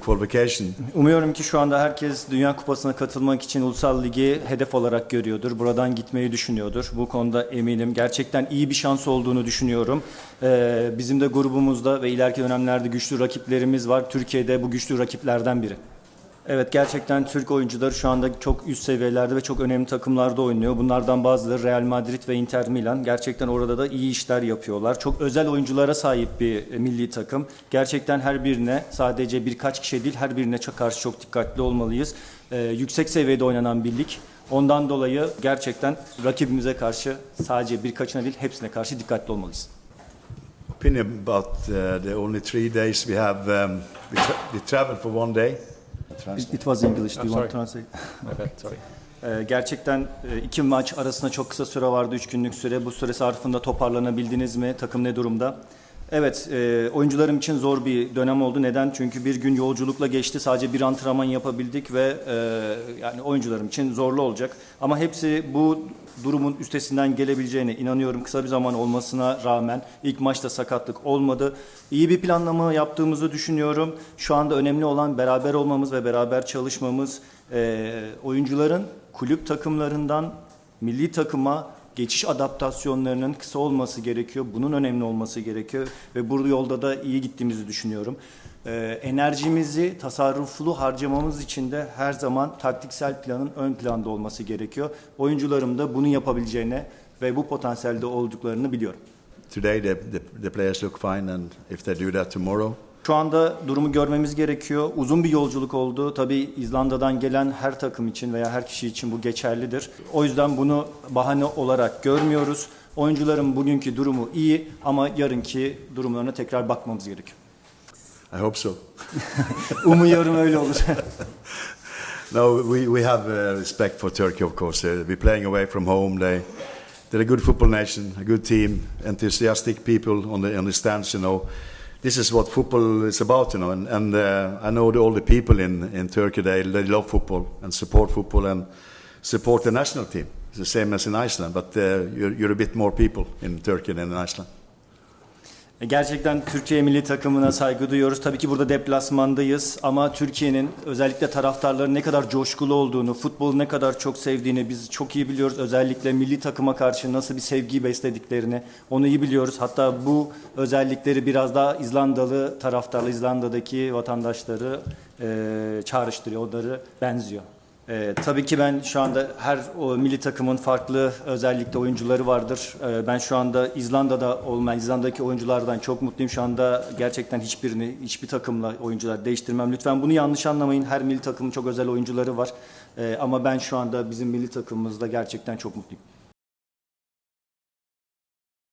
Qualification Umuyorum ki şu anda herkes Dünya Kupası'na katılmak için Ulusal Ligi hedef olarak görüyordur. Buradan gitmeyi düşünüyordur. Bu konuda eminim. Gerçekten iyi bir şans olduğunu düşünüyorum. Ee, bizim de grubumuzda ve ileriki dönemlerde güçlü rakiplerimiz var. Türkiye'de bu güçlü rakiplerden biri. Evet gerçekten Türk oyuncuları şu anda çok üst seviyelerde ve çok önemli takımlarda oynuyor. Bunlardan bazıları Real Madrid ve Inter Milan. Gerçekten orada da iyi işler yapıyorlar. Çok özel oyunculara sahip bir e, milli takım. Gerçekten her birine sadece birkaç kişi değil her birine çok karşı çok dikkatli olmalıyız. Ee, yüksek seviyede oynanan bir lig. Ondan dolayı gerçekten rakibimize karşı sadece birkaçına değil hepsine karşı dikkatli olmalıyız. opinion about uh, the only three days we have. Um, we, tra- we travel for one day. It, it was English. Do you I'm want to translate? My bad, sorry. Ee, Gerçekten e, iki maç arasında çok kısa süre vardı, üç günlük süre. Bu süre zarfında toparlanabildiniz mi? Takım ne durumda? Evet, e, oyuncularım için zor bir dönem oldu. Neden? Çünkü bir gün yolculukla geçti. Sadece bir antrenman yapabildik ve e, yani oyuncularım için zorlu olacak. Ama hepsi bu durumun üstesinden gelebileceğine inanıyorum. Kısa bir zaman olmasına rağmen ilk maçta sakatlık olmadı. İyi bir planlama yaptığımızı düşünüyorum. Şu anda önemli olan beraber olmamız ve beraber çalışmamız. E, oyuncuların kulüp takımlarından milli takıma geçiş adaptasyonlarının kısa olması gerekiyor. Bunun önemli olması gerekiyor ve bu yolda da iyi gittiğimizi düşünüyorum. Ee, enerjimizi tasarruflu harcamamız için de her zaman taktiksel planın ön planda olması gerekiyor. Oyuncularım da bunu yapabileceğine ve bu potansiyelde olduklarını biliyorum. Today the, the, the players look fine, and if they do that tomorrow, Şu anda durumu görmemiz gerekiyor. Uzun bir yolculuk oldu. Tabii İzlanda'dan gelen her takım için veya her kişi için bu geçerlidir. O yüzden bunu bahane olarak görmüyoruz. Oyuncuların bugünkü durumu iyi ama yarınki durumlarına tekrar bakmamız gerekiyor. I hope so. Umuyorum öyle olur. No, we, we have uh, respect for Turkey, of course. Uh, we're playing away from home. They, they're a good football nation, a good team, enthusiastic people on the, on the stands, you know. This is what football is about, you know. And, and uh, I know the, all the people in, in Turkey, they, they love football and support football and support the national team. It's the same as in Iceland, but uh, you're, you're a bit more people in Turkey than in Iceland. Gerçekten Türkiye milli takımına saygı duyuyoruz. Tabii ki burada deplasmandayız ama Türkiye'nin özellikle taraftarların ne kadar coşkulu olduğunu, futbolu ne kadar çok sevdiğini biz çok iyi biliyoruz. Özellikle milli takıma karşı nasıl bir sevgi beslediklerini onu iyi biliyoruz. Hatta bu özellikleri biraz daha İzlandalı taraftarlı, İzlanda'daki vatandaşları e, çağrıştırıyor, onları benziyor. Ee, tabii ki ben şu anda her o milli takımın farklı özellikle oyuncuları vardır. Ee, ben şu anda İzlanda'da olmayan, İzlanda'daki oyunculardan çok mutluyum. Şu anda gerçekten hiçbirini, hiçbir takımla oyuncular değiştirmem. Lütfen bunu yanlış anlamayın. Her milli takımın çok özel oyuncuları var. Ee, ama ben şu anda bizim milli takımımızda gerçekten çok mutluyum.